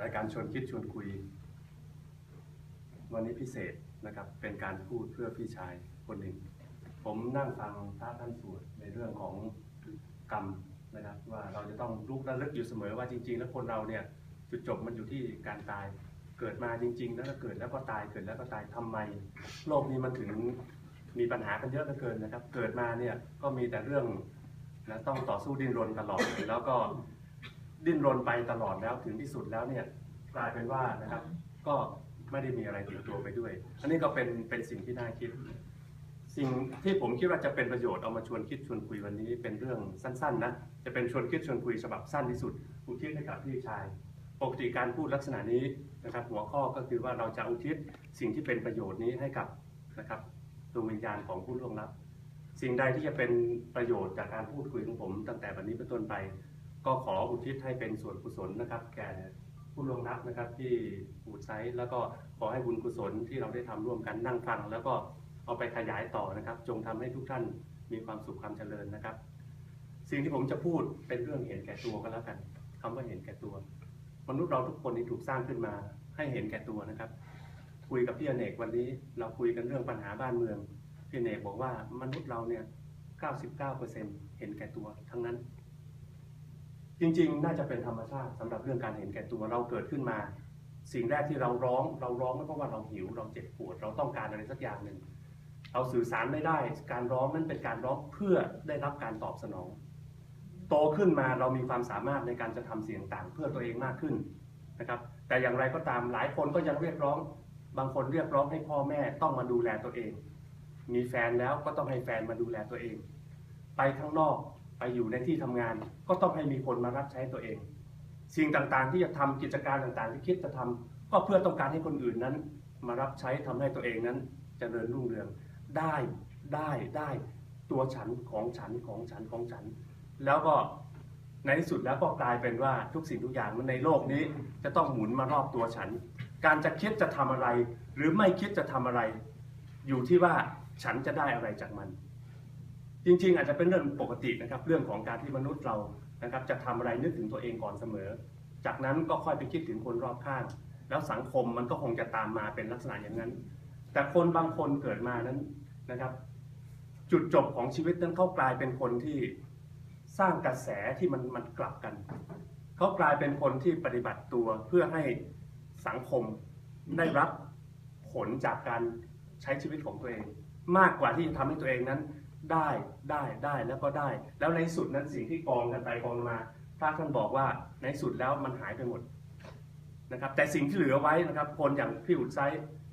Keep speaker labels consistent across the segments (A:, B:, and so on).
A: รายการชวนคิดชวนคุย วันนี้พิเศษนะครับ เป็นการพูดเพื่อพี่ชายคนหนึ่ง ผมนั่งฟังพระท่านสวดในเรื่องของกรรมนะครับว่าเราจะต้องลุกระลึกอยู่เสมอว่าจริง ๆ แล้วคนเราเนี่ยจุดจบมันอยู่ที่การตายเกิดมาจริง ๆ แล้วก็เกิดแล้วก็ตายเกิดแล้วก็ตายทำไม โลกนี้มันถึงมีปัญหากันเยอะเหลือเกินนะครับ เกิดมาเนี่ยก็มีแต่เรื่องนะต้องต่อสู้ดิ้นรนตลอดแล้วก็ ดิ้นรนไปตลอดแล้วถึงที่สุดแล้วเนี่ยกลายเป็นว่านะครับ ก็ไม่ได้มีอะไรติดตัวไปด้วย อันนี้ก็เป็นเป็นสิ่งที่น่าคิด สิ่งที่ผมคิดว่าจะเป็นประโยชน์เอามาชวนคิดชวนคุยวันนี้เป็นเรื่องสั้นๆนะจะเป็นชวนคิดชวนคุยฉบับสั้นที่สุดอุทิศให้กับพี่ชายปกติการพูดลักษณะนี้นะครับ หัวข้อก็คือว่าเราจะอุทิศสิ่งที่เป็นประโยชน์นี้ให้กับนะครับดวงวิญญาณของผู้ล่วงลับ สิ่งใดที่จะเป็นประโยชน์จากการพูดคุยของผม ตั้งแต่วันนี้เป็นต้นไป ก็ขออุทิศให้เป็นส่วนกุศลนะครับ แก่ผู้ล่วงลับนะครับที่หูดไซต์แล้วก็ขอให้บุญกุศลที่เราได้ทำร่วมกันนั่งฟัง แล้วก็เอาไปขยายต่อนะครับ จงทำให้ทุกท่านมีความสุขความเจริญนะครับ สิ่งที่ผมจะพูดเป็นเรื่องเห็นแก่ตัวก็แล้วกันคำว่าเห็นแก่ตัว มนุษย์เราทุกคนที่ถูกสร้างขึ้นมา ให้เห็นแก่ตัวนะครับ คุยกับพี่อเนกวันนี้เราคุยกันเรื่องปัญหาบ้านเมืองพี่อเนกบอกว่ามนุษย์เราเนี่ย 99%เห็นแก่ตัวทั้งนั้น จริง ๆ น่าจะเป็นธรรมชาติสำหรับเรื่องการเห็นแก่ตัวเราเกิดขึ้นมา สิ่งแรกที่เราร้อง เราร้องไม่เพราะว่าเราหิว เราเจ็บปวด เราต้องการอะไรสักอย่างหนึ่งเราสื่อสารไม่ได้ การร้องนั้นเป็นการร้องเพื่อได้รับการตอบสนอง โตขึ้นมาเรามีความสามารถในการจะทำสิ่งต่างเพื่อตัวเองมากขึ้นนะครับ แต่อย่างไรก็ตามหลายคนก็ยังเรียกร้อง บางคนเรียกร้องให้พ่อแม่ต้องมาดูแลตัวเอง มีแฟนแล้วก็ต้องให้แฟนมาดูแลตัวเอง ไปข้างนอก ไปอยู่ในที่ทำงาน ก็ต้องให้มีคนมารับใช้ตัวเอง สิ่งต่างๆ ที่จะทำกิจการต่างๆ ที่คิดจะทำก็เพื่อต้องการให้คนอื่นนั้น มารับใช้ทำให้ตัวเองนั้นเจริญรุ่งเรือง ได้ได้ได้ตัวฉันของฉันของฉันของฉัน แล้วก็ในที่สุดแล้วก็กลายเป็นว่าทุกสิ่งทุกอย่างมันในโลกนี้ จะต้องหมุนมารอบตัวฉัน การจะคิดจะทำอะไร หรือไม่คิดจะทำอะไร อยู่ที่ว่าฉันจะได้อะไรจากมัน จริง ๆ อาจจะเป็นเรื่องปกตินะครับเรื่องของการที่มนุษย์เรานะครับจะทำอะไรนึกถึงตัวเองก่อนเสมอ จากนั้นก็ค่อยไปคิดถึงคนรอบข้าง แล้วสังคมมันก็คงจะตามมาเป็นลักษณะอย่างนั้น แต่คนบางคนเกิดมานั้นนะครับ จุดจบของชีวิตนั้นเขากลายเป็นคนที่สร้างกระแสที่มันมันกลับกัน เขากลายเป็นคนที่ปฏิบัติตัวเพื่อให้สังคมได้รับผลจากการใช้ชีวิตของตัวเอง มากกว่าที่จะทำให้ตัวเองนั้น ได้ได้ได้แล้วก็ได้ แล้วในสุดนั้นสิ่งที่กองกันไปกองมาพระท่านบอกว่าในสุดแล้วมันหายไปหมดนะครับ แต่สิ่งที่เหลือไว้นะครับ คนอย่างพี่อุดไซ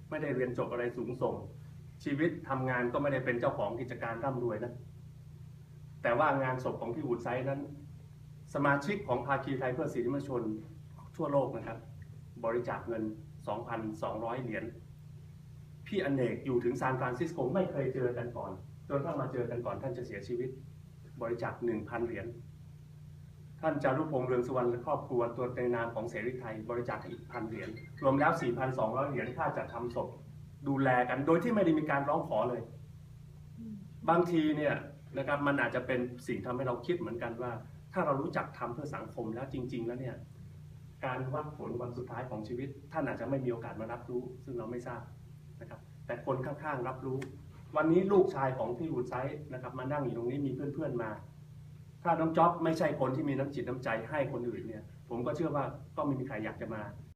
A: ไม่ได้เรียนจบอะไรสูงส่ง ชีวิตทำงานก็ไม่ได้เป็นเจ้าของกิจการร่ำรวยนะแต่ว่างานศพของพี่อุดไซนั้น สมาชิกของภาคีไทยเพื่อสิทธิมชนทั่วโลกนะครับ บริจาคเงิน 2,200 เหรียญพี่อเนกอยู่ถึงซานฟรานซิสโกไม่เคยเจอกันก่อน จนถ้ามาเจอกันก่อนท่านจะเสียชีวิต บริจาค1,000เหรียญท่านจารุพงษ์เรืองสุวรรณและครอบครัวตัวในนามของเสรีไทย บริจาคอีกพันเหรียญรวมแล้ว 4,200 เหรียญค่าจัดทำศพ ดูแลกันโดยที่ไม่ได้มีการร้องขอเลย บางทีเนี่ยนะครับมันอาจจะเป็นสิ่งทำให้เราคิดเหมือนกันว่า ถ้าเรารู้จักทำเพื่อสังคมแล้วจริง ๆ แล้วเนี่ยการวัดผลวันสุดท้ายของชีวิต ท่านอาจจะไม่มีโอกาสมารับรู้ ซึ่งเราไม่ทราบนะครับแต่คนข้างๆรับรู้ วันนี้ลูกชายของพี่วูดไซส์นะครับมานั่งอยู่ตรงนี้มีเพื่อนๆมา ถ้าน้องจ๊อบไม่ใช่คนที่มีน้ำจิตน้ำใจให้คนอื่นเนี่ย ผมก็เชื่อว่าก็ไม่มีใครอยากจะมา